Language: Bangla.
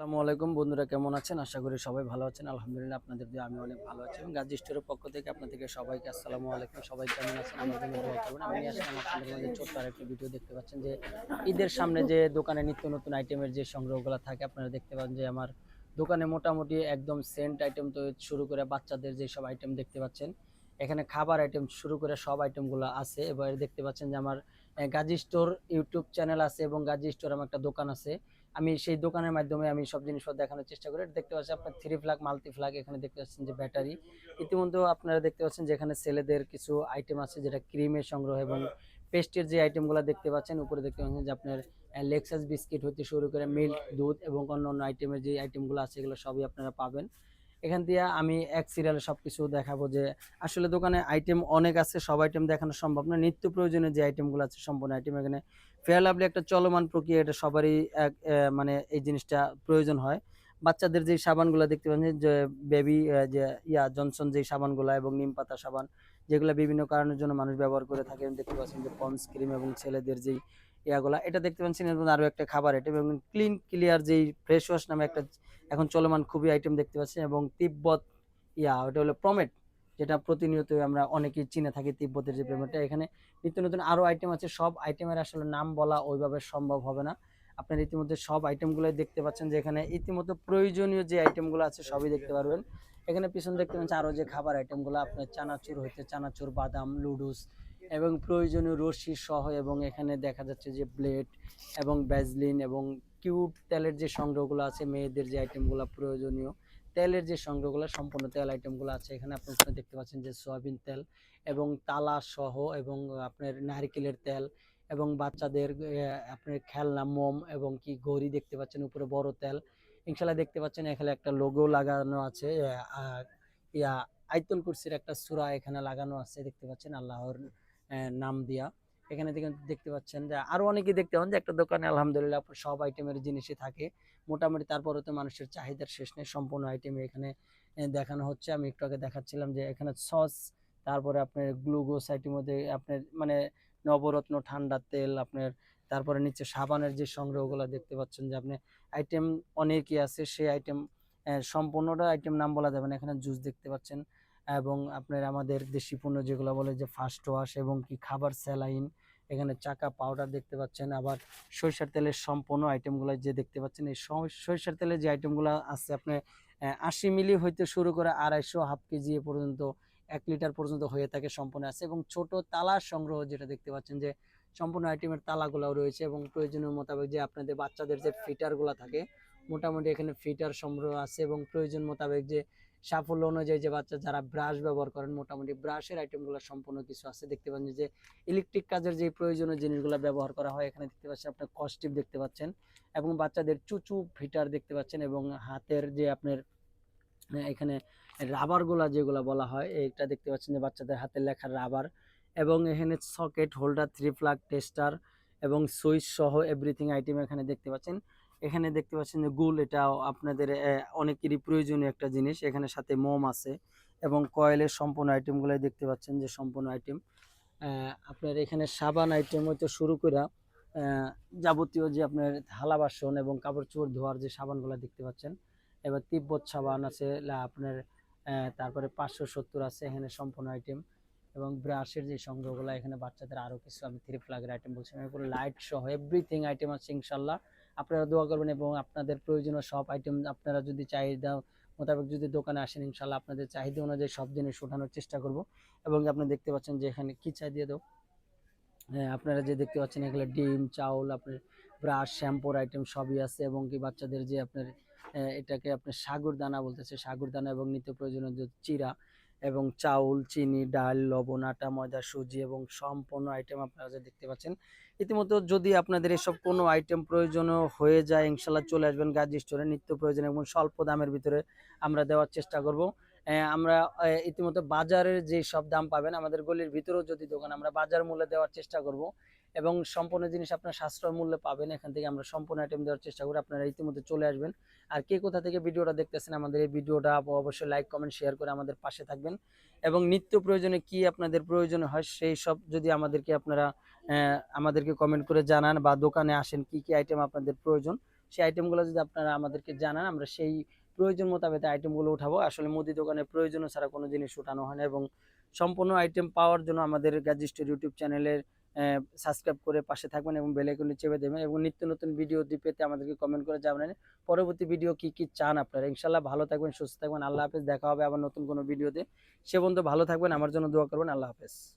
আসসালামু আলাইকুম বন্ধুরা, কেমন আছেন? আশা করি সবাই ভালো আছেন। আলহামদুলিল্লাহ আপনাদের দিয়ে আমি অনেক ভালো আছি। এবং গাজী স্টোরের পক্ষ থেকে আপনাদেরকে সবাইকে আসসালামু আলাইকুম। সবাই কেমন আছেন? আমি আসলাম আপনাদের মাঝে ছোট্ট আরেকটি ভিডিও দেখতে পাচ্ছেন যে, ঈদের সামনে যে দোকানে নিত্য নতুন আইটেমের যে সংগ্রহগুলো থাকে, আপনারা দেখতে পান যে আমার দোকানে মোটামুটি একদম সেন্ট আইটেম তো শুরু করে বাচ্চাদের যে সব আইটেম দেখতে পাচ্ছেন। এখানে খাবার আইটেম শুরু করে সব আইটেমগুলো আছে। এবার দেখতে পাচ্ছেন যে আমার গাজী স্টোর ইউটিউব চ্যানেল আছে এবং গাজী স্টোর আমার একটা দোকান আছে। আমি সেই দোকানের মাধ্যমে আমি সব জিনিসপত্র দেখানোর চেষ্টা করি। দেখতে পাচ্ছেন আপনার থ্রি ফ্লাগ মাল্টি ফ্লাগ এখানে দেখতে পাচ্ছেন যে ব্যাটারি ইতিমধ্যে আপনারা দেখতে পাচ্ছেন যে এখানে ছেলেদের কিছু আইটেম আছে যেটা ক্রিমের সংগ্রহ এবং পেস্টের যে আইটেমগুলো দেখতে পাচ্ছেন, উপরে দেখতে পাচ্ছেন যে আপনার লেক্সাস বিস্কিট হতে শুরু করে মিল্ক দুধ এবং অন্য অন্য আইটেমের যে আইটেমগুলো আছে এগুলো সবই আপনারা পাবেন। এখান দিয়ে আমি এক সিরিয়ালে সব কিছু দেখাবো যে আসলে দোকানে আইটেম অনেক আছে, সব আইটেম দেখানো সম্ভব না। নিত্য প্রয়োজনীয় যে আইটেমগুলো আছে, সম্পূর্ণ আইটেম এখানে ফেয়ার লাভলি একটা চলমান প্রক্রিয়া এটা সবারই এক মানে এই জিনিসটা প্রয়োজন হয়। বাচ্চাদের যে সাবানগুলো দেখতে পাচ্ছেন যে বেবি যে ইয়া জনসন যে সাবানগুলো এবং নিম পাতা সাবান, যেগুলো বিভিন্ন কারণের জন্য মানুষ ব্যবহার করে থাকে, দেখতে পাচ্ছেন যে পন্স ক্রিম এবং ছেলেদের যেই ইয়াগুলা, এটা দেখতে পাচ্ছেন মধ্যে আরও একটা খাবার আইটেম এবং ক্লিন ক্লিয়ার যেই ফ্রেশ ওয়াশ নামে একটা এখন চলমান খুবই আইটেম দেখতে পাচ্ছেন এবং তিব্বত, ইয়া, ওটা হলো প্রমেট যেটা প্রতিনিয়ত আমরা অনেকেই চিনে থাকি তিব্বতের যে প্রেমেটটা এখানে নিত্য নতুন আরও আইটেম আছে। সব আইটেমের আসলে নাম বলা ওইভাবে সম্ভব হবে না। আপনারা ইতিমধ্যে সব আইটেমগুলোই দেখতে পাচ্ছেন যে এখানে ইতিমধ্যে প্রয়োজনীয় যে আইটেমগুলো আছে সবই দেখতে পারবেন। এখানে পিছনে দেখতে পাচ্ছেন আরও যে খাবার আইটেমগুলো আপনার চানাচুর হইতে চানাচুর বাদাম লুডুস এবং প্রয়োজনীয় রশি সহ এবং এখানে দেখা যাচ্ছে যে ব্লেড এবং ব্যাজলিন এবং কিউট তেলের যে সংগ্রহগুলো আছে মেয়েদের যে আইটেমগুলো প্রয়োজনীয়। তেলের যে সংগ্রহগুলো, সম্পূর্ণ তেল আইটেমগুলো আছে, এখানে আপনি দেখতে পাচ্ছেন যে সয়াবিন তেল এবং তালা সহ এবং আপনার নারকেলের তেল এবং বাচ্চাদের আপনার খেলনা, মোম এবং কি ঘড়ি দেখতে পাচ্ছেন উপরে বড় তেল। ইনশাল্লাহ দেখতে পাচ্ছেন এখানে একটা লোগো লাগানো আছে ইয়া আইতুল কুরসির একটা সূরা এখানে লাগানো আছে, দেখতে পাচ্ছেন আল্লাহর নাম দিয়া। এখানে দেখে দেখতে পাচ্ছেন যে আরও অনেকে দেখতে পান যে একটা দোকানে আলহামদুলিল্লাহ সব আইটেমের জিনিসই থাকে। মোটামুটি তারপরে তো মানুষের চাহিদার শেষ নেই, সম্পূর্ণ আইটেম এখানে দেখানো হচ্ছে। আমি একটু আগে দেখাচ্ছিলাম যে এখানে সস, তারপরে আপনার গ্লুকোজ আইটেম আপনার মানে নবরত্ন, ঠান্ডা তেল, আপনার, তারপরে নিচে সাবানের যে সংগ্রহগুলো দেখতে পাচ্ছেন যে আপনি আইটেম অনেকই আছে। সেই আইটেম সম্পূর্ণটা আইটেম নাম বলা যাবে না, এখানে জুস দেখতে পাচ্ছেন। এবং আপনার আমাদের দেশি পণ্য যেগুলো বলে যে ফার্স্ট ওয়াশ এবং কি খাবার স্যালাইন এখানে চাকা পাউডার দেখতে পাচ্ছেন, আবার সরিষার তেলের সম্পূর্ণ আইটেমগুলো যে দেখতে পাচ্ছেন, এই সরিষার তেলের যে আইটেমগুলো আছে আপনার আশি মিলি হইতে শুরু করে আড়াইশো হাফ কেজি পর্যন্ত, এক লিটার পর্যন্ত হয়ে থাকে সম্পূর্ণ আছে এবং ছোট তালা সংগ্রহ যেটা দেখতে পাচ্ছেন যে সম্পূর্ণ আইটেমের তালাগুলোও রয়েছে এবং প্রয়োজনীয় মোতাবেক যে আপনাদের বাচ্চাদের যে ফিটারগুলো থাকে মোটামুটি এখানে ফিটার সংগ্রহ আছে এবং প্রয়োজন মোতাবেক যে সাফল্য অনুযায়ী যে বাচ্চা যারা ব্রাশ ব্যবহার করেন, মোটামুটি ব্রাশের আইটেমগুলো সম্পূর্ণ কিছু আছে। দেখতে পাচ্ছেন যে ইলেকট্রিক কাজের যে প্রয়োজনীয় জিনিসগুলো ব্যবহার করা হয়, এখানে দেখতে পাচ্ছেন আপনার কস্টিপ দেখতে পাচ্ছেন এবং বাচ্চাদের চুচু ফিটার দেখতে পাচ্ছেন এবং হাতের যে আপনার এখানে রাবারগুলা যেগুলো বলা হয়, এইটা দেখতে পাচ্ছেন যে বাচ্চাদের হাতে লেখা রাবার এবং এখানে socket holder three plug tester এবং সুইচ সহ এভরিথিং আইটেম এখানে দেখতে পাচ্ছেন। এখানে দেখতে পাচ্ছেন যে গুল এটাও আপনাদের অনেকেরই প্রয়োজনীয় একটা জিনিস। এখানে সাথে মোম আছে এবং কয়েলের সম্পূর্ণ আইটেমগুলোই দেখতে পাচ্ছেন যে সম্পূর্ণ আইটেম আপনার এখানে সাবান আইটেম হইতে শুরু করে যাবতীয় যে আপনার থালা বাসন এবং কাপড় চোপড় ধোয়ার যে সাবানগুলো দেখতে পাচ্ছেন। এবার তিব্বত সাবান আছে আপনার তারপরে পাঁচশো সত্তর আছে এখানে সম্পূর্ণ আইটেম এবং ব্রাশের যে সংগ্রহগুলো, এখানে বাচ্চাদের আরও কিছু আমি থ্রি ফ্লাগের আইটেম বলছি। এগুলো লাইট সহ এভরিথিং আইটেম আছে ইনশাল্লাহ। আপনারা দোয়া করবেন এবং আপনাদের প্রয়োজনীয় সব আইটেম আপনারা যদি চাহিদা মোতাবেক যদি দোকানে আসেন ইনশাল্লাহ আপনাদের চাহিদা অনুযায়ী সব জিনিস ওঠানোর চেষ্টা করব। এবং আপনি দেখতে পাচ্ছেন যে এখানে কী চাই দিয়ে দাও হ্যাঁ, আপনারা যে দেখতে পাচ্ছেন এগুলো ডিম চাউল আপনার ব্রাশ শ্যাম্পুর আইটেম সবই আছে এবং কি বাচ্চাদের যে আপনার এটাকে আপনার সাগর দানা বলতেছে সাগর দানা এবং নিত্য প্রয়োজনীয় যে চিরা এবং চাউল, চিনি, ডাল, লবণ, আটা, ময়দা, সুজি এবং সম্পূর্ণ আইটেম আপনারা যে দেখতে পাচ্ছেন। ইতিমধ্যে যদি আপনাদের এসব কোনো আইটেম প্রয়োজন হয়ে যায় ইনশাল্লাহ চলে আসবেন গাজী স্টোরে নিত্য প্রয়োজন এবং স্বল্প দামের ভিতরে আমরা দেওয়ার চেষ্টা করব। আমরা ইতিমধ্যে বাজারের যে সব দাম পাবেন, আমাদের গলির ভিতরেও যদি দোকান, আমরা বাজার মূল্যে দেওয়ার চেষ্টা করব। এবং সম্পূর্ণ জিনিস আপনার সাশ্রয় মূল্যে পাবেন। এখান থেকে আমরা সম্পূর্ণ আইটেম দেওয়ার চেষ্টা করি। আপনারা ইতিমধ্যে চলে আসবেন। আর কে কোথা থেকে ভিডিওটা দেখতেছেন আমাদের এই ভিডিওটা অবশ্যই লাইক কমেন্ট শেয়ার করে আমাদের পাশে থাকবেন। এবং নিত্য প্রয়োজনে কি আপনাদের প্রয়োজন হয়, সেই সব যদি আমাদেরকে আপনারা আমাদেরকে কমেন্ট করে জানান বা দোকানে আসেন কি কি আইটেম আপনাদের প্রয়োজন, সেই আইটেমগুলো যদি আপনারা আমাদেরকে জানান, আমরা সেই প্রয়োজন মোতাবেক আইটেমগুলো উঠাবো। আসলে মুদি দোকানে প্রয়োজন ছাড়া কোনো জিনিস উঠানো হয় না এবং সম্পূর্ণ আইটেম পাওয়ার জন্য আমাদের গাজী স্টোর ইউটিউব চ্যানেলের সাবস্ক্রাইব করে পাশে থাকবেন এবং বেল আইকনে চেপে দেবেন এবং নিত্য নতুন ভিডিও পেতে আমাদেরকে কমেন্ট করে জানাবেন। পরবর্তী ভিডিও কি কি চান আপনারা? ইনশাল্লাহ ভালো থাকবেন, সুস্থ থাকবেন। আল্লাহ হাফেজ। দেখা হবে আবার নতুন কোনো ভিডিওতে সে বন্ধু ভালো থাকবেন। আমার জন্য দোয়া করবেন। আল্লাহ হাফেজ।